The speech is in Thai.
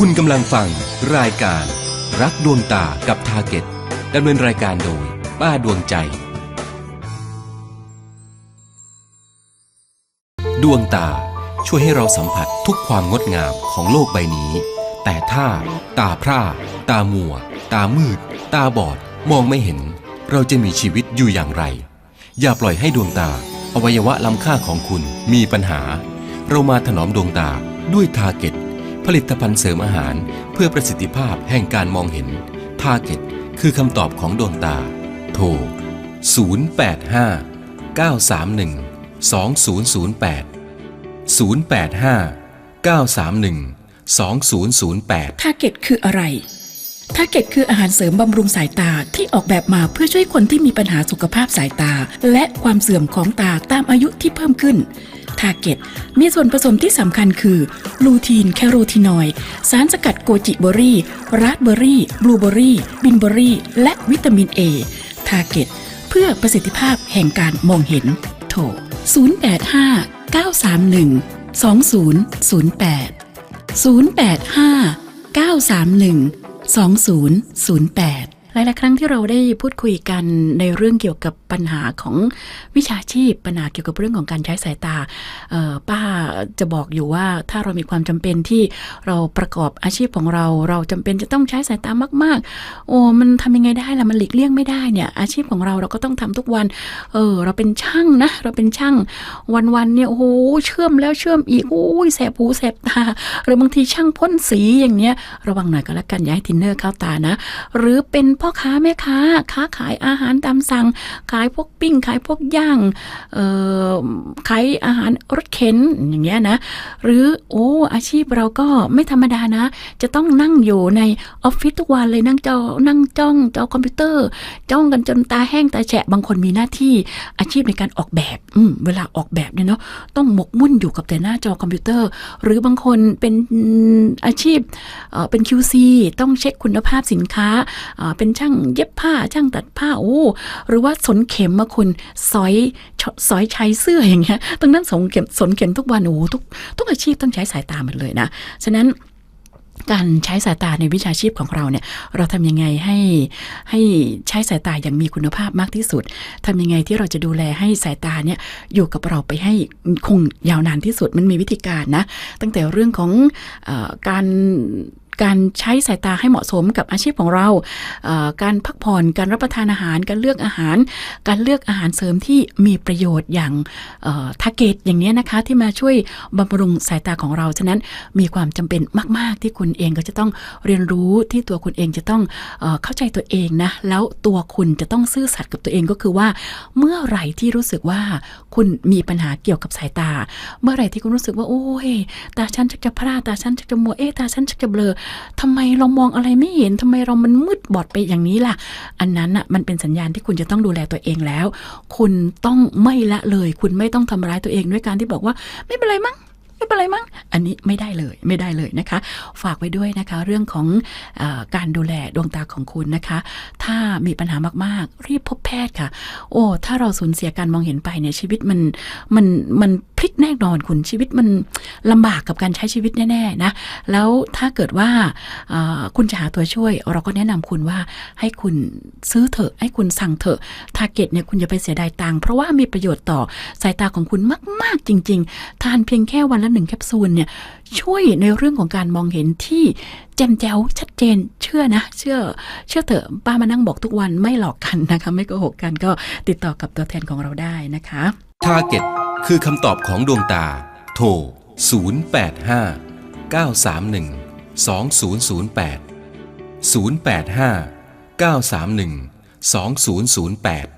คุณกำลังฟังรายการ รักดวงตากับทาเก็ตดำเนินรายการโดย ป้าดวงใจ ดวงตาช่วยให้เราสัมผัสทุกความงดงามของโลกใบนี้ แต่ถ้า ตาพร่า ตามัว ตามืด ตาบอด มองไม่เห็น เราจะมีชีวิตอยู่อย่างไร อย่าปล่อยให้ดวงตา อวัยวะล้ำค่าของคุณมีปัญหา เรามาถนอมดวงตาด้วยทาเก็ต ผลิตภัณฑ์เสริมอาหารเพื่อประสิทธิภาพแห่งการมองเห็นทาเก็ตคือคำตอบของดวงตา โทร 085 931 2008 085 931 2008ทาร์เก็ตคืออะไรทาร์เก็ตคืออาหารเสริมบำรุงสายตาที่ออกแบบมาเพื่อช่วยคนที่มีปัญหาสุขภาพสายตา และความเสื่อมของตาตามอายุที่เพิ่มขึ้น ทาร์เก็ตมีส่วนผสมที่สำคัญคือลูทีนแคโรทีนอยด์สารสกัดโกจิเบอรี่ราสเบอรี่ บลูเบอรี่ บินเบอรี่ และวิตามินเอทาร์เก็ตเพื่อประสิทธิภาพแห่งการมองเห็น โทร 085 931 2008 085 931 2008 หลายๆครั้งที่เราได้พูดคุยกันในเรื่องเกี่ยวกับปัญหาของวิชาชีพปัญหาเกี่ยวกับเรื่องของการใช้สายตาป้าจะบอกอยู่ว่าถ้าเรามีความจำเป็นที่เราประกอบอาชีพของเรา เราจำเป็นจะต้องใช้สายตามาก ๆ โอ้มันทำยังไงได้ล่ะมันหลีกเลี่ยงไม่ได้เนี่ยอาชีพของเราเราก็ต้องทำทุกวันเออเราเป็นช่างนะ เราเป็นช่างวันๆเนี่ยโอ้โหเชื่อมแล้วเชื่อมอีกโอ้ยแสบหูแสบตาหรือบางทีช่างพ่นสีอย่างเนี้ยระวังหน่อยก็แล้วกันอย่าให้ทินเนอร์เข้าตานะ หรือเป็นพ่อค้าแม่ค้าค้าขายอาหารตามสั่ง ขายพวกปิ้ง ขายพวกย่างขายอาหารรถเข็นอย่างเงี้ยนะ หรือโอ้อาชีพเราก็ไม่ธรรมดานะ จะต้องนั่งอยู่ในออฟฟิศทุกวันเลยนั่งจอนั่งจ้องจอคอมพิวเตอร์ จ้องกันจนตาแห้งตาแฉะบางคนมีหน้าที่อาชีพในการออกแบบอืเวลาออกแบบเนี่ยเนาะต้องหมกมุ่นอยู่กับแต่หน้าจอคอมพิวเตอร์ หรือบางคนเป็นอาชีพเป็น QC ต้องเช็คคุณภาพสินค้าเป็นช่างเย็บผ้าช่างตัดผ้าโอ้หรือว่าสนเข็มมาคุณสอยสอยใช้เสื้ออย่างเงี้ยต้องนั่งสนเข็มสนเข็มทุกวันโอ้ทุกทุกอาชีพต้องใช้สายตาหมดเลยนะฉะนั้นการใช้สายตาในวิชาชีพของเราเนี่ย เราทำยังไงให้ให้ใช้สายตาอย่างมีคุณภาพมากที่สุดทำยังไงที่เราจะดูแลให้สายตาเนี่ยอยู่กับเราไปให้คงยาวนานที่สุดมันมีวิธีการนะ ตั้งแต่เรื่องของอการ การใช้สายตาให้เหมาะสมกับอาชีพของเราเการพักผ่อนการรับประทานอาหาร การเลือกอาหาร การเลือกอาหารเสริมที่มีประโยชน์อย่างทาร์เกตอย่างนี้นะคะที่มาช่วยบำรุงสายตาของเราฉะนั้นมีความจำเป็นมาก ๆ ที่คุณเองก็จะต้องเรียนรู้ที่ตัวคุณเองจะต้องเอเข้าใจตัวเองนะแล้วตัวคุณจะต้องซื่อสัตย์กับตัวเองก็คือว่า เมื่อไหร่ที่รู้สึกว่าคุณมีปัญหาเกี่ยวกับสายตา เมื่อไหร่ที่คุณรู้สึกว่าโอ้ยตาฉันชักจะพร่าตาฉันชักจะมัวเอ๊ะตาฉันชักจะเบลอทำไมเรามองอะไรไม่เห็นทำไมเรามันมืดบอดไปอย่างนี้ล่ะ อันนั้นอะมันเป็นสัญญาณที่คุณจะต้องดูแลตัวเองแล้ว คุณต้องไม่ละเลย คุณไม่ต้องทำร้ายตัวเองด้วยการที่บอกว่า ไม่เป็นไรมั้งไม่เป็นไรมั้ง อันนี้ไม่ได้เลยไม่ได้เลยนะคะ ฝากไว้ด้วยนะคะเรื่องของอการดูแลดวงตาของคุณนะคะ ถ้ามีปัญหามากๆ รีบพบแพทย์ค่ะ โอ้ถ้าเราสูญเสียการมองเห็นไปเนี่ยชีวิตมันมันมัน ลิกแน่นอนคุณชีวิตมันลำบากกับการใช้ชีวิตแน่ ๆ นะ แล้วถ้าเกิดว่าคุณจะหาตัวช่วย เราก็แนะนำคุณว่าให้คุณซื้อเถอะ ให้คุณสั่งเถอะทาร์เก็ตเนี่ยคุณอย่าไปเสียดายตังค์เพราะว่ามีประโยชน์ต่อสายตาของคุณมาก ๆ จริง ๆ ทานเพียงแค่วันละหนึ่งแคปซูลเนี่ยช่วยในเรื่องของการมองเห็นที่แจ่มแจ๋วชัดเจนเชื่อนะ เชื่อ เชื่อเถอะป้ามานั่งบอกทุกวันไม่หลอกกันนะคะ ไม่โกหกกันก็ติดต่อกับตัวแทนของเราได้นะคะทาเก็ต คือคำตอบของดวงตา โทร 085 931 2008 085 931 2008